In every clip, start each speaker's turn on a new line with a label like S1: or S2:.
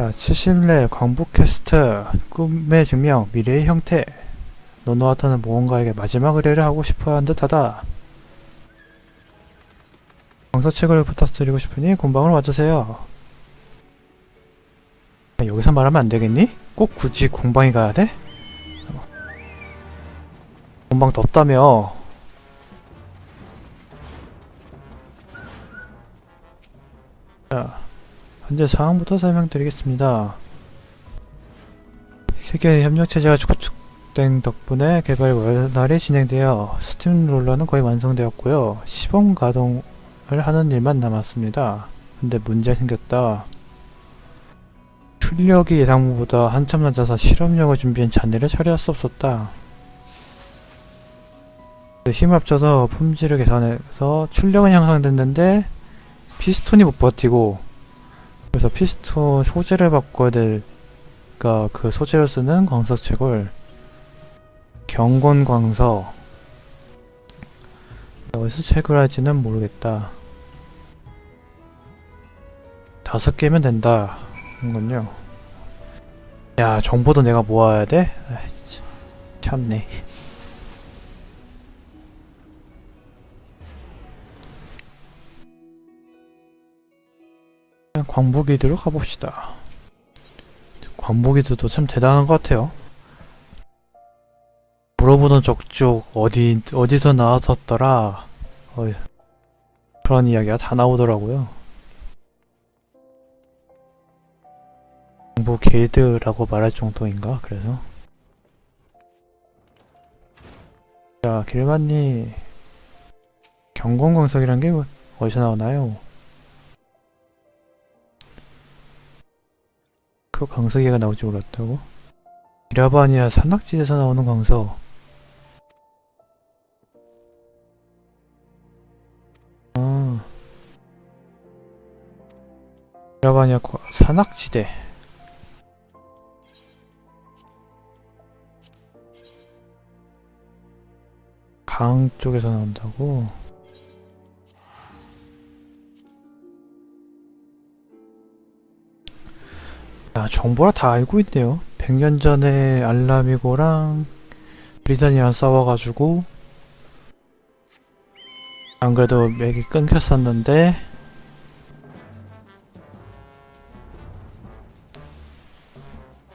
S1: 자, 70레 광부 퀘스트 꿈의 증명 미래의 형태 노노아타는 무언가에게 마지막 의뢰를 하고 싶어하는 듯하다 강서책을 부탁드리고 싶으니 공방을 와주세요 아, 여기서 말하면 안 되겠니? 꼭 굳이 공방에 가야 돼? 공방 덥다며 자, 현재 상황부터 설명드리겠습니다. 세계 협력 체제가 구축된 덕분에 개발이 원활히 진행되어 스팀 롤러는 거의 완성되었고요. 시범 가동을 하는 일만 남았습니다. 근데 문제가 생겼다. 출력이 예상보다 한참 낮아서 실험용을 준비한 잔해를 처리할 수 없었다. 힘을 합쳐서 품질을 개선해서 출력은 향상됐는데 피스톤이 못 버티고 그래서 피스톤 소재를 바꿔야 될, 그니까 그 소재를 쓰는 광석책을 경곤 광석 어디서 책을 할지는 모르겠다. 다섯 개면 된다. 이건요. 야, 정보도 내가 모아야 돼? 아이, 참, 참네. 광부기드로 가봅시다. 광부기드도 참 대단한 것 같아요. 물어보던 족족 어디 어디서 나왔었더라. 어이, 그런 이야기가 다 나오더라고요. 광부 길드라고 말할 정도인가? 그래서 자 길만니 경공광석이란 게 어디서 나오나요? 그 광석이가 나올지 몰랐다고? 이라바니아 산낙지에서 나오는 아 이라바니아 과- 산낙지대 강 쪽에서 나온다고? 야, 정보라 다 알고 있네요. 100년 전에 알라미고랑 브리다니랑 싸워가지고 안 그래도 맥이 끊겼었는데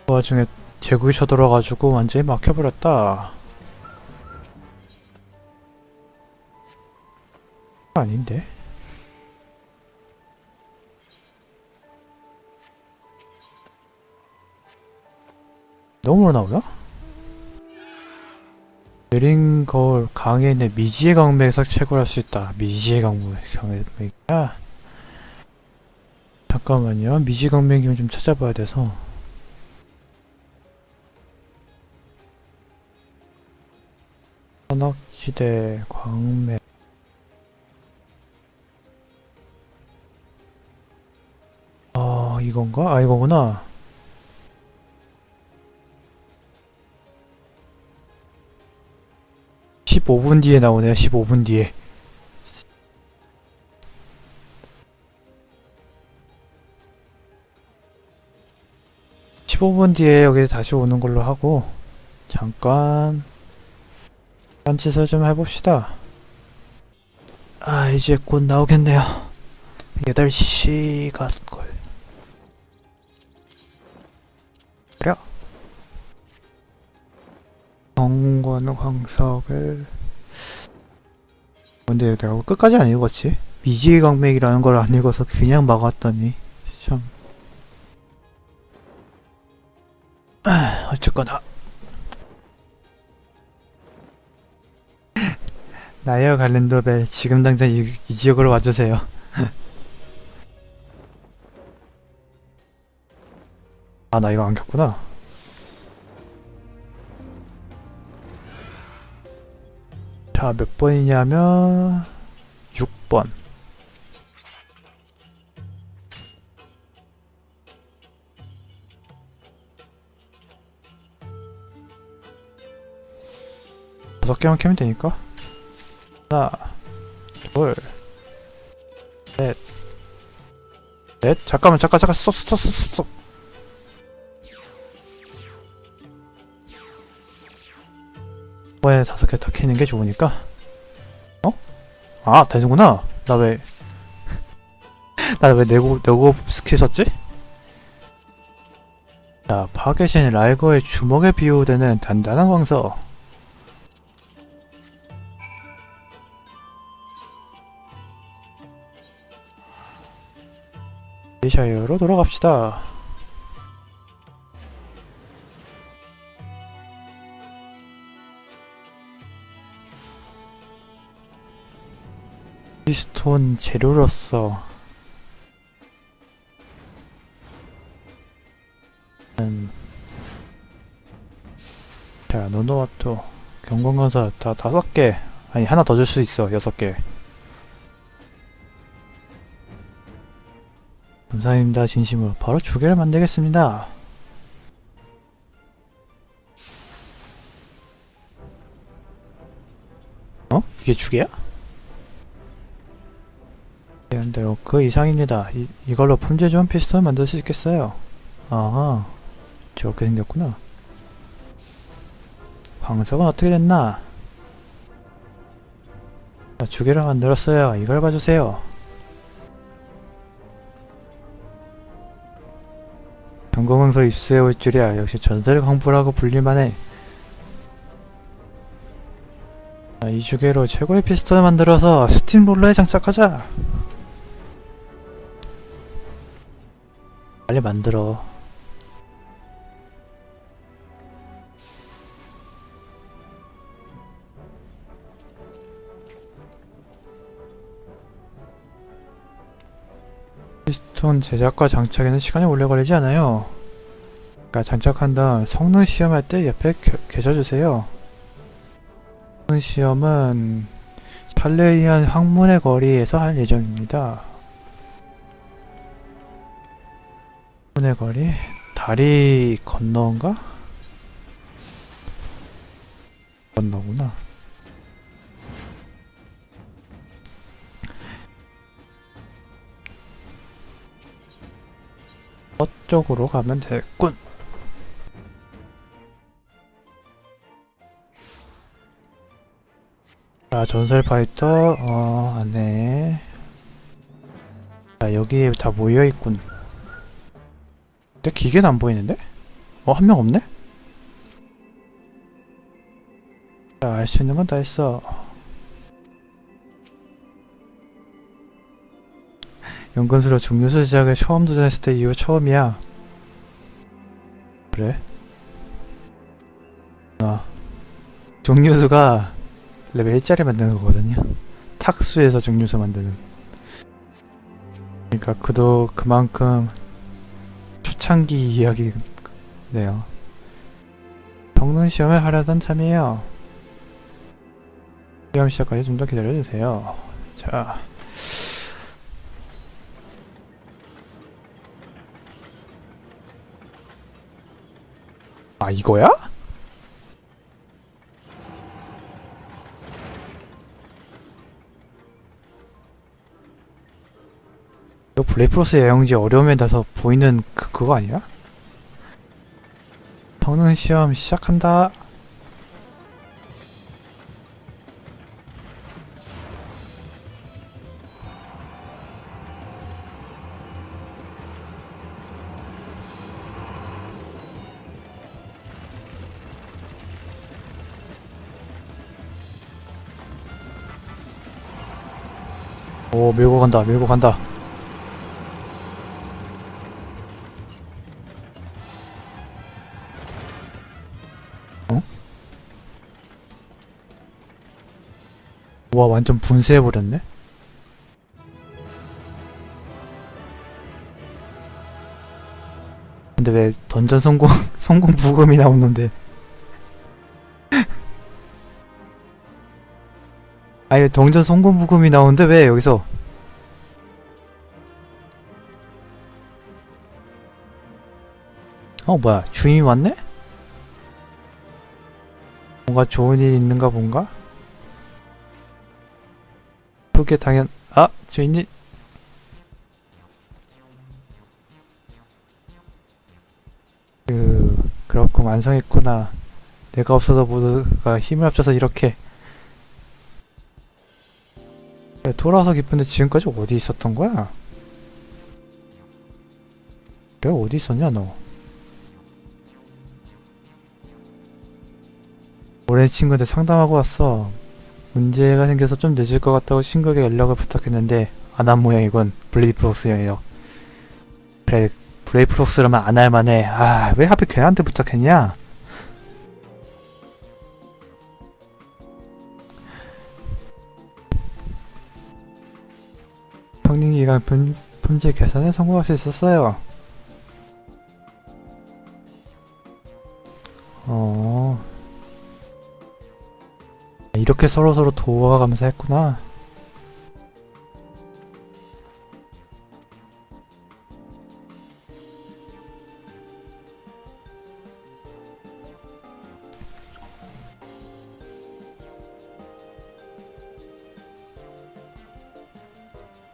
S1: 그 와중에 제국이 쳐들어가지고 완전히 막혀버렸다. 아닌데? 너무 나오나? 느린 거울 강에 있는 미지의 강맥에서 채굴할 수 있다. 미지의 강맥, 강맥이야? 잠깐만요. 미지 강맥이면 좀 찾아봐야 돼서. 산악지대 광맥. 아, 이건가? 아, 이거구나. 15분 뒤에 나오네요. 15분 뒤에. (15분) 뒤에 여기 다시 오는 걸로 하고 잠깐 딴짓을 좀 해봅시다 아 이제 곧 나오겠네요 8시 갈걸 정관 황석을. 근데 내가 끝까지 안 읽었지? 미지의 강맥이라는 걸 안 읽어서 그냥 막았더니. 참. 아, 어쨌거나. 나요 갈렌더벨 지금 당장 이, 이 지역으로 와주세요. 아 나 이거 안 켰구나 자, 몇 번이냐면 6번. 다섯 개만 캐면 되니까. 하나, 둘, 넷, 넷. 잠깐만, 잠깐, 잠깐, 스톱, 스톱. 번에 다섯 개 다 캐는 게 좋으니까. 어? 아, 되는구나. 나 왜, 나 왜 내고, 내고 스킬 썼지? 자, 파괴신 라이거의 주먹에 비유되는 단단한 광석. 리샤이어로 돌아갑시다. 피스톤 재료로서 음, 자 노노와토 경건건사 다 다섯 개 아니 하나 더 줄 수 있어 여섯 개 감사합니다 진심으로 바로 두 개를 만들겠습니다 어? 이게 두 개야? 대로 그 이상입니다. 이, 이걸로 품질 좋은 피스톤 만들 수 있겠어요. 아하, 저렇게 생겼구나. 광석은 어떻게 됐나? 자, 두 개를 만들었어요. 이걸 봐주세요. 경공항서 입수해 올 줄이야. 역시 전설 광부라고 불릴만해. 자, 이 주개로 최고의 피스톤을 만들어서 스팀롤러에 장착하자. 빨리 만들어. 피스톤 제작과 장착에는 시간이 오래 걸리지 않아요. 그러니까 장착한 다음 성능 시험할 때 옆에 겨, 계셔 주세요. 성능 시험은 샬레이안 항문의 거리에서 할 예정입니다. 항문의 거리? 다리 건너인가? 건너구나. 저쪽으로 가면 되겠군. 자, 전설 파이터, 어, 안에. 자, 여기에 다 모여있군. 근데 기계는 안 보이는데? 어, 한 명 없네? 자, 알수 있는 건 다 했어. 연근수로 중류수 제작에 처음 도전했을 때 이후 처음이야. 그래? 아. 중류수가 레벨 1짜리 만드는 거거든요. 탁수에서 중류수 만드는. 그러니까 그도 그만큼 초창기 이야기네요. 평능 시험을 하려던 참이에요. 시험 시작까지 좀 더 기다려주세요. 자. 아 이거야? 이거 블레이프로스 여행지 어려움에 나서 보이는 그, 그거 아니야? 성능 시험 시작한다. 오 밀고 간다 밀고 간다 와 완전 분쇄해버렸네 근데 왜 던전 성공 성공 부금이 나오는데 아니 동전 성공 부금이 나오는데 왜 여기서 어 뭐야 주인이 왔네? 뭔가 좋은 일 있는가 본가? 그게 당연 아 주인이 그 그렇고 완성했구나 내가 없어서 모두가 힘을 합쳐서 이렇게 야, 돌아와서 기쁜데 지금까지 어디 있었던 거야? 내가 어디 있었냐 너? 오랜 친구인데 상담하고 왔어. 문제가 생겨서 좀 늦을 것 같다고 친구에게 연락을 부탁했는데 안 한 모양이군. 블레이프록스 영역. 그래 브레이프록스라면 안 할 만해. 아 왜 하필 걔한테 부탁했냐? 평닝기간 분, 품질 계산에 성공할 수 있었어요. 이렇게 서로서로 도와가면서 했구나.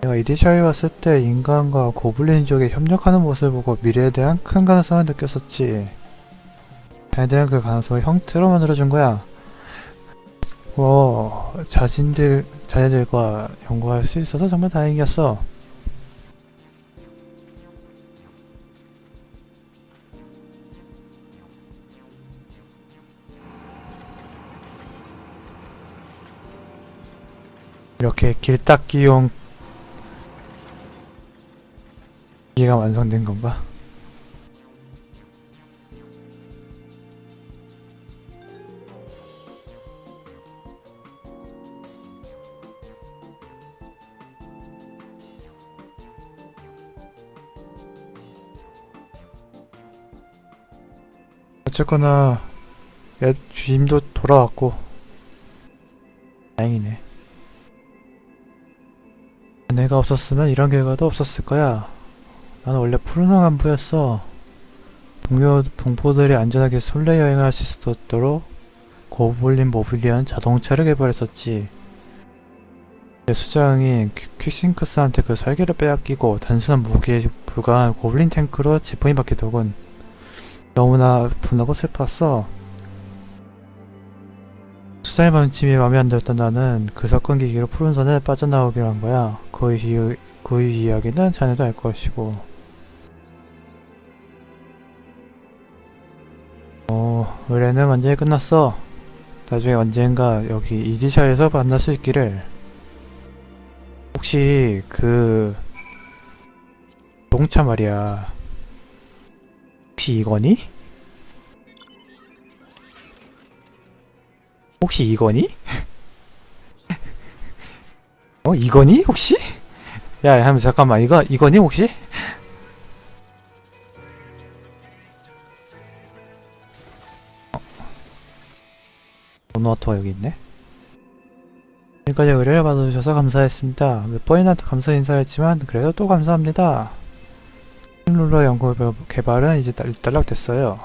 S1: 내가 이디샤에 왔을 때 인간과 고블린족이 협력하는 모습을 보고 미래에 대한 큰 가능성을 느꼈었지. 자네들은 그 가능성을 형태로 만들어준 거야. 뭐 자신들 자네들과 연구할 수 있어서 정말 다행이었어. 이렇게 길딱기용 기가 완성된 건가? 어쨌거나 내 주임도 돌아왔고 다행이네. 내가 없었으면 이런 결과도 없었을 거야. 나는 원래 푸른 간부였어. 동료 동포들이 안전하게 순례 여행할 수 있도록 고블린 모빌리언 자동차를 개발했었지. 내 수장인 퀴- 퀵싱크스한테 그 설계를 빼앗기고 단순한 무기에 불과한 고블린 탱크로 지폰이 바뀌더군. 너무나 분하고 슬펐어. 수장의 방침이 마음에 안 들었던 나는 그 사건 계기로 푸른 선에 빠져나오기로 한 거야. 그 이유, 그 이야기는 자네도 알 것이고. 어, 의뢰는 완전히 끝났어. 나중에 언젠가 여기 만날 수 있기를. 혹시 그 농차 말이야. 혹시 이거니? 혹시 이거니? 어 이거니 혹시? 야, 야, 잠깐만 이거 이거니 혹시? 도너트가 여기 있네. 지금까지 의뢰를 받아주셔서 감사했습니다. 몇 번이나 감사 인사했지만 그래도 또 감사합니다. 룰러 연구 개발은 이제 딸- 딸락됐어요.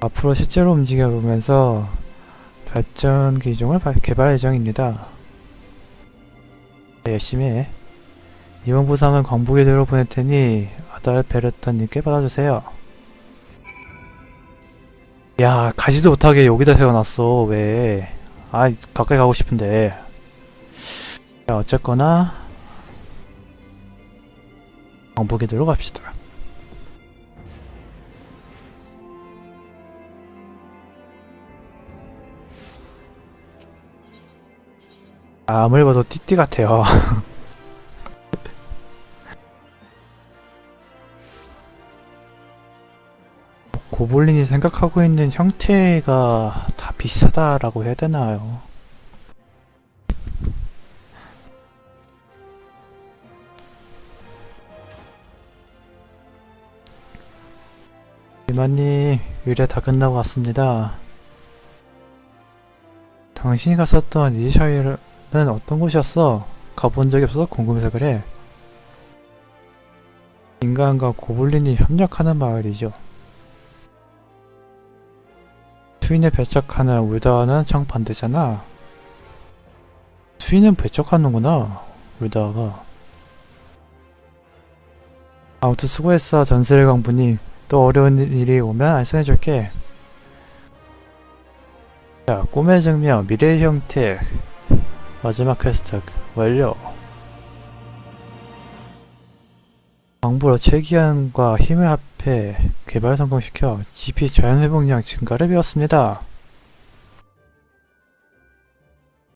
S1: 앞으로 실제로 움직여 보면서 발전 기종을 발- 개발 예정입니다. 네, 열심히 해. 이번 부상은 광부기대로 보낼 테니 아달 베르터님께 받아주세요. 야 가지도 못하게 여기다 세워놨어 왜? 아 가까이 가고 싶은데. 자 어쨌거나 광부기대로 갑시다. 아, 아무리 봐도 띠띠 같아요. 고블린이 생각하고 있는 형태가 다 비슷하다라고 해야 되나요? 이만님, 의뢰 다 끝나고 왔습니다. 당신이 갔었던 는 어떤 곳이었어? 가본 적이 없어서 궁금해서 그래. 인간과 고블린이 협력하는 마을이죠. 수인에 배척하는 울다와는 정반대잖아. 수인은 배척하는구나. 울다와가. 아무튼 수고했어 전설의 강부님. 또 어려운 일이 오면 알선해줄게. 자, 꿈의 증명, 미래의 형태. 마지막 퀘스트 완료. 정보로 체기한과 힘을 합해 개발 성공시켜 GP 자연회복량 증가를 배웠습니다.